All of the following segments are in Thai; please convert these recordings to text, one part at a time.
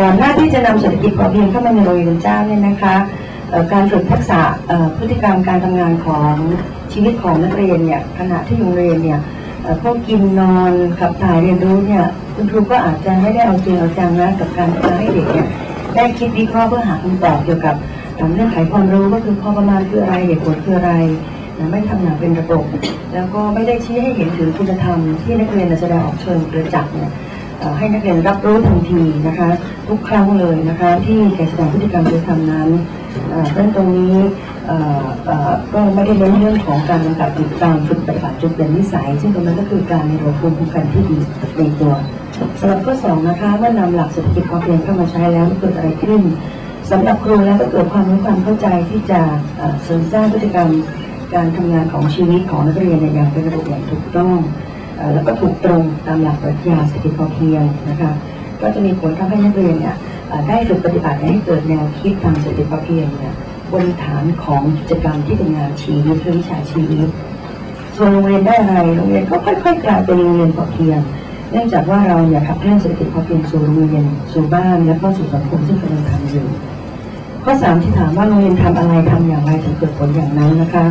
ก่อนหน้าที่จะนำเศรษฐกิจพอเพียงเข้ามาในโรงเรียนเจ้าเนี่ยนะคะการฝึกทักษะพฤติกรรมการทำงานของชีวิตของนักเรียนเนี่ยขณะที่อยู่โรงเรียนเนี่ยพวกกินนอนขับถ่ายเรียนรู้เนี่ยคุณครูก็อาจจะไม่ได้เอาจริงเอาจังนะกับการจะให้เด็กเนี่ยได้คิดวิเคราะห์เพื่อหาคำตอบเกี่ยวกับเอ่อเงื่อนไขความรู้ก็คือพอประมาณคืออะไรเหตุผลคืออะไรนะไม่ทำงานเป็นระบบ แล้วก็ไม่ได้ชี้ให้เห็นถึงคุณธรรมที่นักเรียนแสดงออกเชิงประจักษ์เนี่ย ให้นักเรียนรับรู้ทันทีนะคะ ทุกครั้งเลยนะคะ ที่แกแสดงพฤติกรรมโดยทำนั้นเรื่องตรงนี้ก็ไม่ได้เน้นเรื่องของการกำกับติดตามฝึกปฏิบัติจุดเป็นนิสัย ซึ่งตรงนั้นก็คือการในระบบภูมิคุ้มกันที่ดีในตัวสำหรับข้อสองนะคะเมื่อนำหลักเศรษฐกิจพอเพียงเข้ามาใช้แล้วเกิดอะไรขึ้นสำหรับครูแล้วก็เกิดความรู้ความเข้าใจที่จะเอ่อสริมสร้างพฤติกรรมการทำงานของชีวิตของนักเรียนเนี่ยอย่างเป็นระบบอย่างถูกต้อง แล้วก็ถูกตรงตามหลักปรัชญาเศรษฐกิจพอเพียงนะคะก็จะมีผลทำให้นักเรียนเนี่ยได้ฝึกปฏิบัติให้เกิดแนวคิดทางเศรษฐกิจพอเพียงเนี่ยบนฐานของกิจกรรมที่เป็นงานชีวิตหรือวิชาชีวิตส่วนโรงเรียนได้อะไรโรงเรียนก็ค่อยๆกลายเป็นโรงเรียนพอเพียงเนื่องจากว่าเราอยากขับเคลื่อนเศรษฐกิจพอเพียงสู่โรงเรียนสู่บ้านและก็สู่สังคมซึ่งกำลังทำอยู่ข้อสามที่ถามว่าโรงเรียนทำอะไรทำอย่างไรถึงเกิดผลอย่างนั้นนะคะ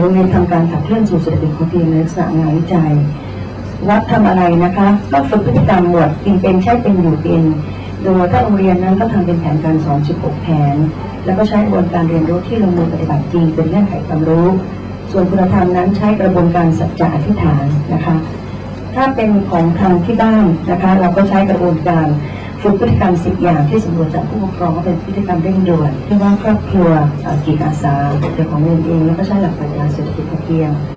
โรงเรียนทำการขับเคลื่อนสู่เศรษฐกิจพอเพียงในลักษณะงานวิจัย วัดทำอะไรนะคะก็ฝึกพฤติกรรมหมวดกินเป็นใช้เป็นอยู่เป็น โดยถ้าโรงเรียนนั้นก็ทำเป็นแผนการสอน 16 แผน แล้วก็ใช้กระบวนการเรียนรู้ที่ลงมือปฏิบัติจริงเป็นเงื่อนไขความรู้ ส่วนคุณธรรมนั้นใช้กระบวนการสัจจะอธิษฐานนะคะ ถ้าเป็นของทางที่บ้านนะคะ เราก็ใช้กระบวนการ ฝึกพฤติกรรมสิบอย่างที่สำรวจจากผู้ปกครองว่าเป็นพฤติกรรมเร่งด่วนที่ว่าครอบครัวกิจอาสาเด็กของเรียนเองแล้วก็ใช้หลักปรัชญาเศรษฐกิจพอเพียง